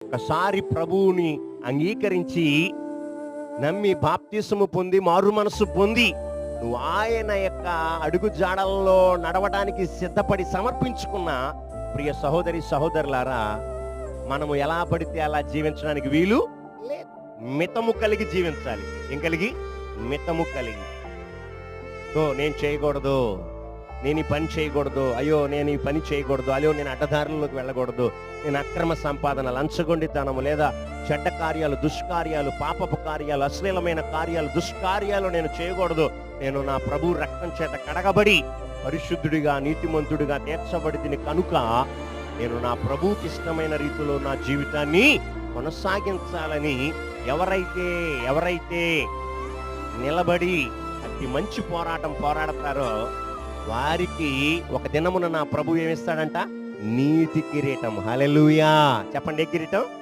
ఒకసారి ప్రభువుని అంగీకరించి నమ్మి బాప్తిసము పొంది మారు మనసు పొంది నువ్వు ఆయన యొక్క అడుగు జాడల్లో నడవడానికి సిద్ధపడి సమర్పించుకున్న ప్రియ సహోదరి సహోదరులారా మనము ఎలా పడితే అలా జీవించడానికి వీలు మితము కలిగి జీవించాలి. ఏం కలిగి? మితము కలిగి. సో నేను చేయకూడదు. నేను ఈ పని చేయకూడదు. అయ్యో నేను ఈ పని చేయకూడదు. అయ్యో నేను అడ్డదారులకు వెళ్ళకూడదు. నేను అక్రమ సంపాదన లంచగొండితనము లేదా చెడ్డ కార్యాలు దుష్కార్యాలు పాపపు కార్యాలు అశ్లీలమైన కార్యాలు దుష్కార్యాలు నేను చేయకూడదు. నేను నా ప్రభు రక్తం చేత కడగబడి పరిశుద్ధుడిగా నీతిమంతుడిగా తీర్చబడిదిని కనుక నేను నా ప్రభుకి ఇష్టమైన రీతిలో నా జీవితాన్ని కొనసాగించాలని ఎవరైతే ఎవరైతే నిలబడి అతి మంచి పోరాటం పోరాడతారో వారికి ఒక దినమున నా ప్రభు ఏమిస్తాడంట? నీతి కిరీటం. హలెలుయా చెప్పండి ఏ కిరీటం?